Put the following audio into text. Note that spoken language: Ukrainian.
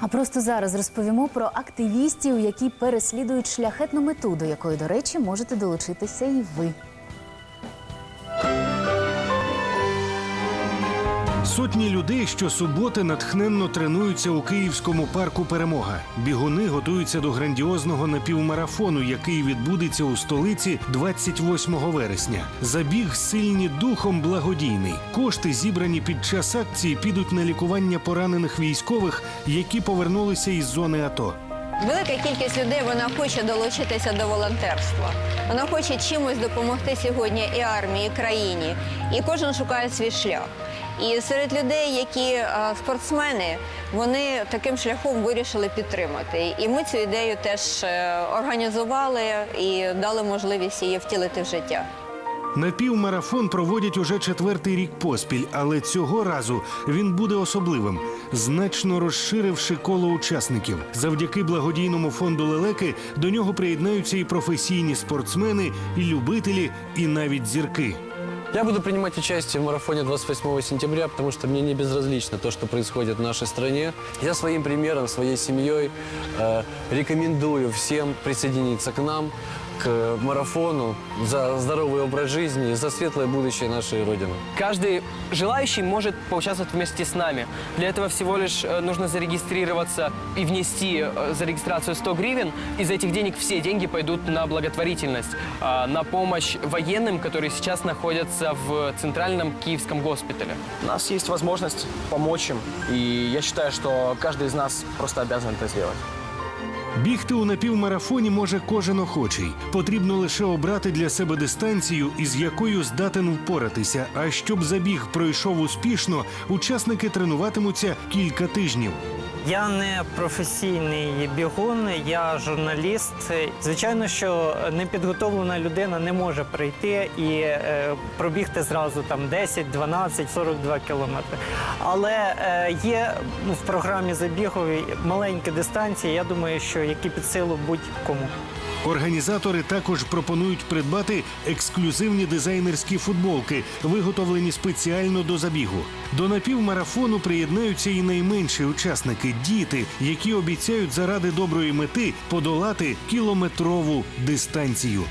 А просто зараз розповімо про активістів, які переслідують шляхетну мету, до якої, до речі, можете долучитися і ви. Сотні людей щосуботи натхненно тренуються у київському парку Перемога. Бігуни готуються до грандіозного напівмарафону, який відбудеться у столиці 28 вересня. Забіг сильні духом благодійний. Кошти, зібрані під час акції, підуть на лікування поранених військових, які повернулися із зони АТО. Велика кількість людей вона хоче долучитися до волонтерства. Вона хоче чимось допомогти сьогодні і армії, і країні. І кожен шукає свій шлях. І серед людей, які е, спортсмени, вони таким шляхом вирішили підтримати. І ми цю ідею теж е, організували і дали можливість її втілити в життя. Напівмарафон проводять уже четвертий рік поспіль, але цього разу він буде особливим, значно розширивши коло учасників. Завдяки благодійному фонду лелеки до нього приєднаються і професійні спортсмени, і любителі, і навіть зірки. Я буду принимать участие в марафоне 28 сентября, потому что мне не безразлично то, что происходит в нашей стране. Я своим примером, своей семьей э, рекомендую всем присоединиться к нам, к марафону за здоровый образ жизни за светлое будущее нашей Родины. Каждый желающий может поучаствовать вместе с нами. Для этого всего лишь э, нужно зарегистрироваться и внести э, за регистрацию 100 гривен. Из этих денег все деньги пойдут на благотворительность, а, на помощь военным, которые сейчас находятся в центральном киевском госпитале. У нас есть возможность помочь им, и я считаю, что каждый из нас просто обязан это сделать. Бігти у напівмарафоні може кожен охочий. Потрібно лише обрати для себе дистанцію, із якою здатен впоратися. А щоб забіг пройшов успішно, учасники тренуватимуться кілька тижнів. Я не професійний бігун, я журналіст. Звичайно, що непідготовлена людина не може прийти і е, пробігти зразу там 10, 12, 42 кілометри. Але е, є ну, в програмі забіговій маленькі дистанції. Я думаю, що які під силу будь-кому. Організатори також пропонують придбати ексклюзивні дизайнерські футболки, виготовлені спеціально до забігу. До напівмарафону приєднаються і найменші учасники діти, які обіцяють заради доброї мети подолати кілометрову дистанцію.